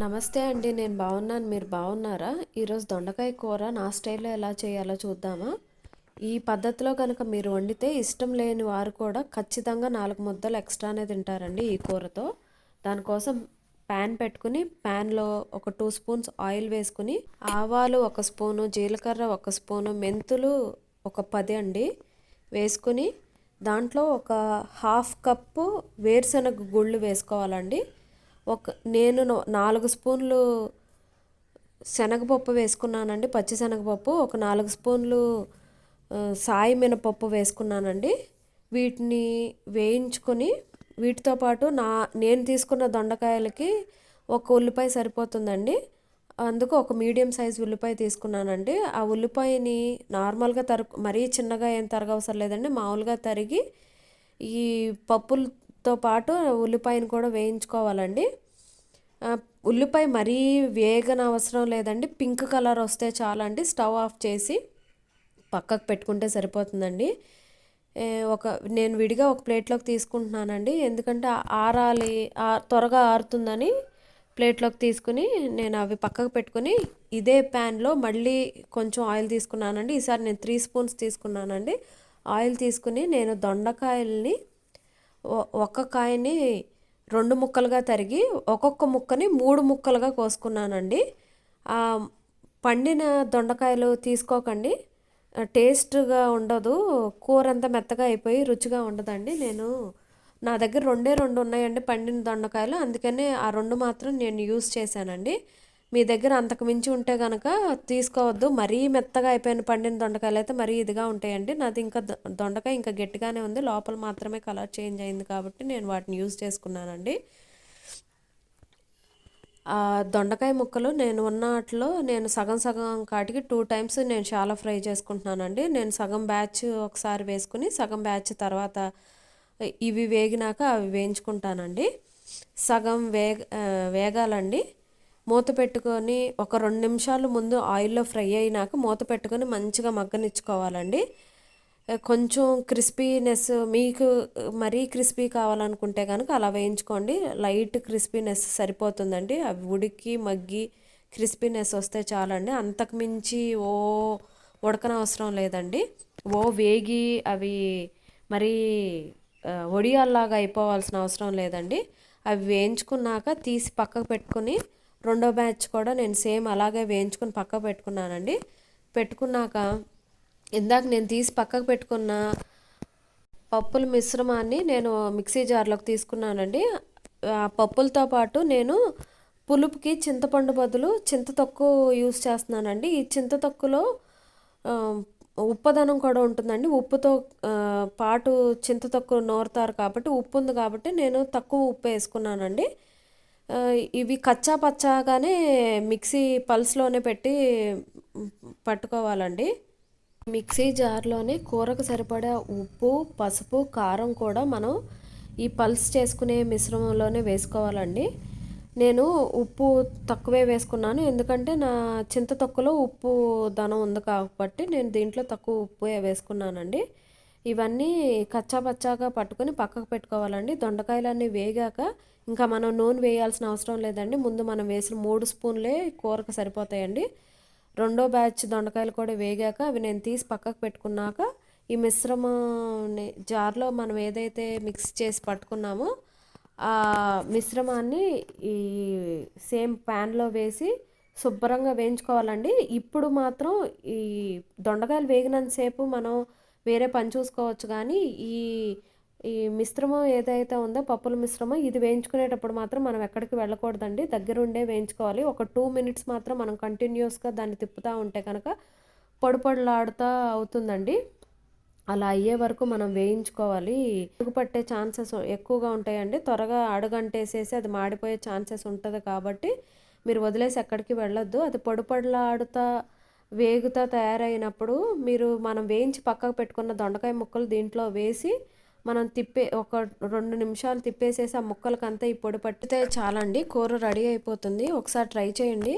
నమస్తే అండి నేను బాగున్నాను. మీరు బాగున్నారా? ఈరోజు దొండకాయ కూర నా స్టైల్లో ఎలా చేయాలో చూద్దామా? ఈ పద్ధతిలో కనుక మీరు వండితే ఇష్టం లేని వారు కూడా ఖచ్చితంగా నాలుగు ముద్దలు ఎక్స్ట్రానే తింటారండి ఈ కూరతో. దానికోసం ప్యాన్ పెట్టుకుని ప్యాన్లో ఒక టూ స్పూన్స్ ఆయిల్ వేసుకుని ఆవాలు ఒక స్పూను జీలకర్ర ఒక స్పూను మెంతులు ఒక పది అండి వేసుకుని దాంట్లో ఒక హాఫ్ కప్పు వేరుశనగ గుళ్ళు వేసుకోవాలండి. ఒక నేను నాలుగు స్పూన్లు శనగపప్పు వేసుకున్నానండి పచ్చి శనగపప్పు ఒక నాలుగు స్పూన్లు సాయి మినపప్పు వేసుకున్నానండి. వీటిని వేయించుకొని వీటితో పాటు నా నేను తీసుకున్న దొండకాయలకి ఒక ఉల్లిపాయ సరిపోతుందండి. అందుకు ఒక మీడియం సైజ్ ఉల్లిపాయ తీసుకున్నానండి. ఆ ఉల్లిపాయని నార్మల్గా తరు మరీ చిన్నగా ఏం తరగవసరం లేదండి మామూలుగా తరిగి ఈ పప్పులతో పాటు ఉల్లిపాయను కూడా వేయించుకోవాలండి. ఉల్లిపాయ మరీ వేగన అవసరం లేదండి. పింక్ కలర్ వస్తే చాలండి. స్టవ్ ఆఫ్ చేసి పక్కకు పెట్టుకుంటే సరిపోతుందండి. ఒక నేను విడిగా ఒక ప్లేట్లోకి తీసుకుంటున్నానండి. ఎందుకంటే ఆరాలి త్వరగా ఆరుతుందని ప్లేట్లోకి తీసుకుని నేను అవి పక్కకు పెట్టుకుని ఇదే ప్యాన్లో మళ్ళీ కొంచెం ఆయిల్ తీసుకున్నానండి. ఈసారి నేను త్రీ స్పూన్స్ తీసుకున్నానండి. ఆయిల్ తీసుకుని నేను దొండకాయల్ని ఒక కాయని రెండు ముక్కలుగా తరిగి ఒక్కొక్క ముక్కని మూడు ముక్కలుగా కోసుకున్నానండి. పండిన దొండకాయలు తీసుకోకండి. టేస్ట్గా ఉండదు. కూర అంతా మెత్తగా అయిపోయి రుచిగా ఉండదండి. నేను నా దగ్గర రెండే రెండు ఉన్నాయండి పండిన దొండకాయలు. అందుకనే ఆ రెండు మాత్రం నేను యూస్ చేశానండి. మీ దగ్గర అంతకు మించి ఉంటే కనుక తీసుకోవద్దు. మరీ మెత్తగా అయిపోయిన పండిన దొండకాయలు అయితే మరీ ఇదిగా ఉంటాయండి. నాది ఇంకా దొండకాయ ఇంకా గట్టిగానే ఉంది. లోపల మాత్రమే కలర్ చేంజ్ అయింది కాబట్టి నేను వాటిని యూజ్ చేసుకున్నానండి. దొండకాయ ముక్కలు నేను ఉన్న వాటిలో నేను సగం సగం కాటికి టూ టైమ్స్ నేను చాలా ఫ్రై చేసుకుంటున్నానండి. నేను సగం బ్యాచ్ ఒకసారి వేసుకుని సగం బ్యాచ్ తర్వాత ఇవి వేగినాక అవి వేయించుకుంటానండి. సగం వేగ వేగాలండి. మూత పెట్టుకొని ఒక రెండు నిమిషాలు ముందు ఆయిల్లో ఫ్రై అయినాక మూత పెట్టుకొని మంచిగా మగ్గనిచ్చుకోవాలండి. కొంచెం క్రిస్పీనెస్ మీకు మరీ క్రిస్పీ కావాలనుకుంటే కనుక అలా వేయించుకోండి. లైట్ క్రిస్పీనెస్ సరిపోతుందండి. అవి ఉడికి మగ్గి క్రిస్పీనెస్ వస్తే చాలండి. అంతకు మించి ఓ ఉడకనవసరం లేదండి. ఓ వేగి అవి మరీ ఒడియాల్లాగా అయిపోవాల్సిన అవసరం లేదండి. అవి వేయించుకున్నాక తీసి పక్కకు పెట్టుకొని రెండో బ్యాచ్ కూడా నేను సేమ్ అలాగే వేయించుకొని పక్కకు పెట్టుకున్నానండి. పెట్టుకున్నాక ఇందాక నేను తీసి పక్కకు పెట్టుకున్న పప్పుల మిశ్రమాన్ని నేను మిక్సీ జార్లోకి తీసుకున్నానండి. ఆ పప్పులతో పాటు నేను పులుపుకి చింతపండు బదులు చింత తొక్కు యూస్ చేస్తున్నానండి. ఈ చింత తొక్కులో ఉప్పదనం కూడా ఉంటుందండి. ఉప్పుతో పాటు చింత తొక్కు నోరుతారు కాబట్టి ఉప్పు ఉంది కాబట్టి నేను తక్కువ ఉప్పు వేసుకున్నానండి. ఇవి కచ్చా పచ్చాగానే మిక్సీ పల్స్లోనే పెట్టి పట్టుకోవాలండి. మిక్సీ జార్లోనే కూరకు సరిపడా ఉప్పు పసుపు కారం కూడా మనం ఈ పల్స్ చేసుకునే మిశ్రమంలోనే వేసుకోవాలండి. నేను ఉప్పు తక్కువే వేసుకున్నాను. ఎందుకంటే నా చింత తొక్కలో ఉప్పు ధనం ఉంది కాబట్టి నేను దీంట్లో తక్కువ ఉప్పు వేసుకున్నానండి. ఇవన్నీ కచ్చాపచ్చాగా పట్టుకొని పక్కకు పెట్టుకోవాలండి. దొండకాయలన్నీ వేగాక ఇంకా మనం నూనె వేయాల్సిన అవసరం లేదండి. ముందు మనం వేసిన మూడు స్పూన్లే కూరకు సరిపోతాయండి. రెండో బ్యాచ్ దొండకాయలు కూడా వేగాక అవి నేను తీసి పక్కకు పెట్టుకున్నాక ఈ మిశ్రమం జార్లో మనం ఏదైతే మిక్స్ చేసి పట్టుకున్నామో ఆ మిశ్రమాన్ని ఈ సేమ్ ప్యాన్లో వేసి శుభ్రంగా వేయించుకోవాలండి. ఇప్పుడు మాత్రం ఈ దొండకాయలు వేగినంతసేపు మనం వేరే పని చూసుకోవచ్చు కానీ ఈ ఈ మిశ్రమం ఏదైతే ఉందో పప్పుల మిశ్రమం ఇది వేయించుకునేటప్పుడు మాత్రం మనం ఎక్కడికి వెళ్ళకూడదండి. దగ్గరుండే వేయించుకోవాలి. ఒక టూ మినిట్స్ మాత్రం మనం కంటిన్యూస్గా దాన్ని తిప్పుతూ ఉంటే కనుక పొడిపొడలాడుతూ అవుతుందండి. అలా అయ్యే వరకు మనం వేయించుకోవాలి. అడుగు పట్టే ఛాన్సెస్ ఎక్కువగా ఉంటాయండి. త్వరగా అడుగంటేసేసి అది మాడిపోయే ఛాన్సెస్ ఉంటుంది కాబట్టి మీరు వదిలేసి ఎక్కడికి వెళ్ళొద్దు. అది పొడిపొడలాడుతా వేగుతా తయారైనప్పుడు మీరు మనం వేయించి పక్కకు పెట్టుకున్న దొండకాయ ముక్కలు దీంట్లో వేసి మనం తిప్పే ఒక రెండు నిమిషాలు తిప్పేసేసి ఆ ముక్కలకంతా ఈ పొడి పట్టితే చాలండి. కూర రెడీ అయిపోతుంది. ఒకసారి ట్రై చేయండి.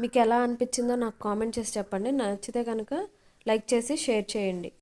మీకు ఎలా అనిపించిందో నాకు కామెంట్ చేసి చెప్పండి. నచ్చితే కనుక లైక్ చేసి షేర్ చేయండి.